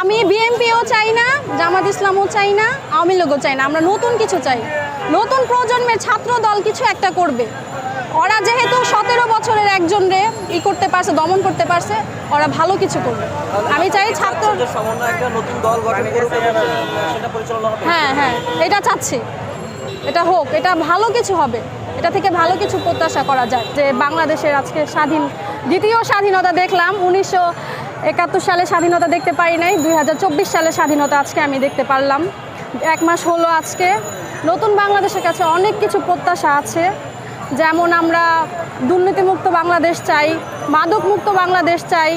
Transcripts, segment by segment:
আমি বিএনপিও চাই না জামাত ইসলামও চাই না আওয়ামী লীগও চাই না। আমরা নতুন কিছু চাই। নতুন প্রজন্মের ছাত্র দল কিছু একটা করবে। ওরা যেহেতু সতেরো বছরের একজন রে ই করতে পারছে দমন করতে পারছে ওরা ভালো কিছু করবে। আমি চাই ছাত্র হ্যাঁ হ্যাঁ এটা চাচ্ছি। এটা হোক এটা ভালো কিছু হবে। এটা থেকে ভালো কিছু প্রত্যাশা করা যায়। যে বাংলাদেশের আজকে স্বাধীন দ্বিতীয় স্বাধীনতা দেখলাম উনিশশো একাত্তর সালে স্বাধীনতা দেখতে পারি নাই দু হাজার চব্বিশ সালে স্বাধীনতা আজকে আমি দেখতে পারলাম। এক মাস হলো আজকে। নতুন বাংলাদেশের কাছে অনেক কিছু প্রত্যাশা আছে। যেমন আমরা দুর্নীতিমুক্ত বাংলাদেশ চাই, মাদকমুক্ত বাংলাদেশ চাই।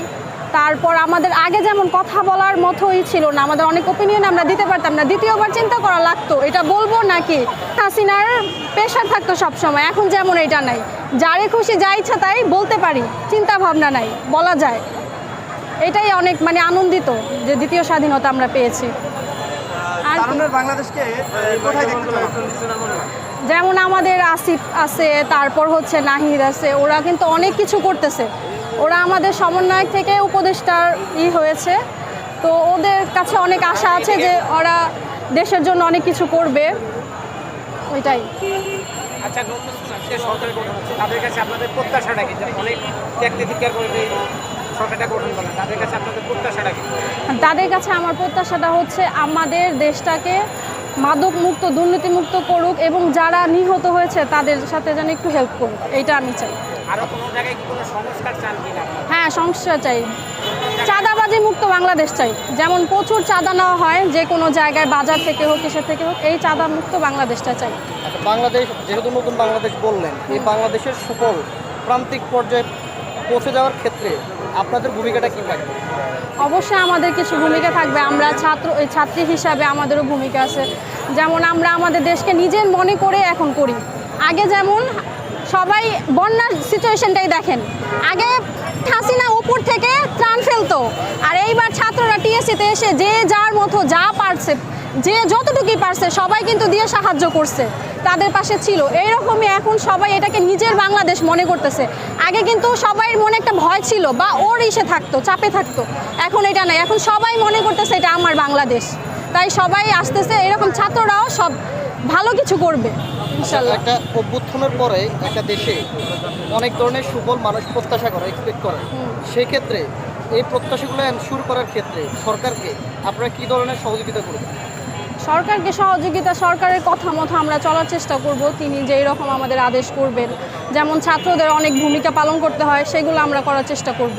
তারপর আমাদের আগে যেমন কথা বলার মতোই ছিল না, আমাদের অনেক ওপিনিয়ন আমরা দিতে পারতাম না, দ্বিতীয়বার চিন্তা করা লাগতো, এটা বলব নাকি? হাসিনার প্রেশার থাকতো সবসময়, এখন যেমন এটা নাই। যারে খুশি যা ইচ্ছা তাই বলতে পারি, চিন্তা ভাবনা নাই, বলা যায়। এটাই অনেক মানে আনন্দিত যে দ্বিতীয় স্বাধীনতা আমরা পেয়েছি। আর বাংলাদেশকে কোথায় দেখতে যেমন আমাদের আসিফ আছে তারপর হচ্ছে নাহিদ আছে ওরা কিন্তু অনেক কিছু করতেছে। ওরা আমাদের সমন্বয়ক থেকে উপদেষ্টার ই হয়েছে। তো ওদের কাছে অনেক আশা আছে যে ওরা দেশের জন্য অনেক কিছু করবে। ওইটাই। আচ্ছা হচ্ছে তাদের কাছে আপনাদের প্রত্যাশাটা কি? যে অনেক সরকারটা গঠন তাদের কাছে আপনাদের প্রত্যাশাটা কি? তাদের কাছে আমার প্রত্যাশাটা হচ্ছে আমাদের দেশটাকে মাদক মুক্ত দুর্নীতিমুক্ত করুক এবং যারা নিহত হয়েছে তাদের সাথে যেন একটু হেল্প করুক এইটা আমি চাই। আরও কোনো জায়গায় কি কোনো সংস্কার চান কি হ্যাঁ সংস্কার চাই। চাঁদাবাজি মুক্ত বাংলাদেশ চাই। যেমন প্রচুর চাঁদা নেওয়া হয় যে কোনো জায়গায় বাজার থেকে হোক কিসের থেকে হোক এই চাঁদা মুক্ত বাংলাদেশটা চাই। আচ্ছা বাংলাদেশ যেহেতু নতুন বাংলাদেশ বললেন এই বাংলাদেশের সুফল প্রান্তিক পর্যায়ে পৌঁছে যাওয়ার ক্ষেত্রে আপনাদের ভূমিকাটা কী থাকবে? অবশ্যই আমাদের কিছু ভূমিকা থাকবে। আমরা ছাত্র ছাত্রী হিসাবে আমাদেরও ভূমিকা আছে। যেমন আমরা আমাদের দেশকে নিজের মনে করে এখন করি। আগে যেমন সবাই বন্যার সিচুয়েশনটাই দেখেন। আগে হাসিনা উপর থেকে ত্রাণ ফেলতো। আর এইবার ছাত্ররা টিএসসিতে এসে যে যার মতো যা পারছে যে যতটুকুই পারছে সবাই কিন্তু দিয়ে সাহায্য করছে। তাদের পাশে ছিল। এইরকমই এখন সবাই এটাকে নিজের বাংলাদেশ মনে করতেছে। আগে কিন্তু সবাই মনে একটা ভয় ছিল বা ওর ইসে থাকতো চাপে থাকতো। এখন এটা নাই। এখন সবাই মনে করতেছে এটা আমার বাংলাদেশ। তাই সবাই আসতেছে এরকম ছাত্ররাও সব ভালো কিছু করবে একটা অভ্যুত্থানের পরে একটা দেশে অনেক ধরনের সুফল মানুষ প্রত্যাশা করে এক্সপেক্ট করে। সেক্ষেত্রে এই প্রত্যাশাগুলো এনশিওর করার ক্ষেত্রে সরকারকে আপনারা কী ধরনের সহযোগিতা করবেন? সরকারকে সহযোগিতা সরকারের কথা মতো আমরা চলার চেষ্টা করব। তিনি যেই রকম আমাদের আদেশ করবেন যেমন ছাত্রদের অনেক ভূমিকা পালন করতে হয় সেগুলো আমরা করার চেষ্টা করব।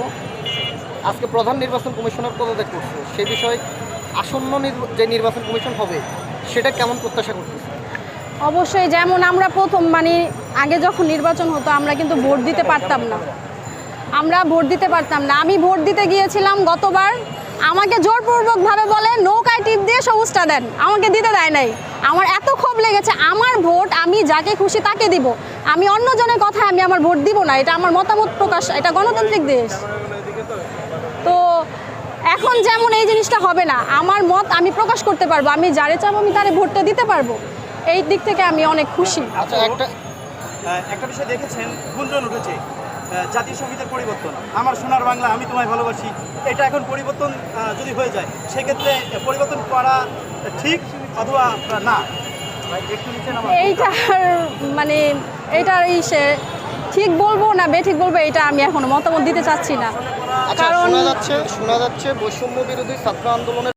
আজকে প্রধান নির্বাচন কমিশনার পদত্যাগ করছে। সে বিষয়ে আসন্ন যে নির্বাচন কমিশন হবে সেটা কেমন প্রত্যাশা করতেছে? অবশ্যই যেমন আমরা প্রথম মানে আগে যখন নির্বাচন হতো আমরা কিন্তু ভোট দিতে পারতাম না। আমরা ভোট দিতে পারতাম না। আমি ভোট দিতে গিয়েছিলাম গতবার। আমাকে জোরপূর্বকভাবে বলে সবুজটা দেন। আমাকে দিতে দেয় নাই। আমার এত ক্ষোভ লেগেছে, আমার ভোট আমি যাকে খুশি তাকে দিব। আমি অন্যজনের কথায় আমি আমার ভোট দিব না, এটা আমার মতামত প্রকাশ, এটা গণতান্ত্রিক দেশ। তো এখন যেমন এই জিনিসটা হবে না, আমার মত আমি প্রকাশ করতে পারব, আমি যারে চাবো আমি তারে ভোটটা দিতে পারব। এই দিক থেকে আমি অনেক খুশি। আচ্ছা একটা একটা বিষয় দেখেছেন, গুঞ্জন উঠেছে। জাতীয় সঙ্গীতের পরিবর্তন। আমার সোনার বাংলা আমি তোমায় ভালোবাসি এটা এখন পরিবর্তন যদি হয়ে যায় সেক্ষেত্রে পরিবর্তন করা ঠিক অথবা না? একটু নিচে নামা। এইটার মানে এইটার সে ঠিক বলব না বেঠিক বলব এটা আমি এখনও মতামত দিতে চাচ্ছি না। আচ্ছা কারণ শোনা যাচ্ছে শোনা যাচ্ছে বৈষম্য বিরোধী ছাত্র আন্দোলনের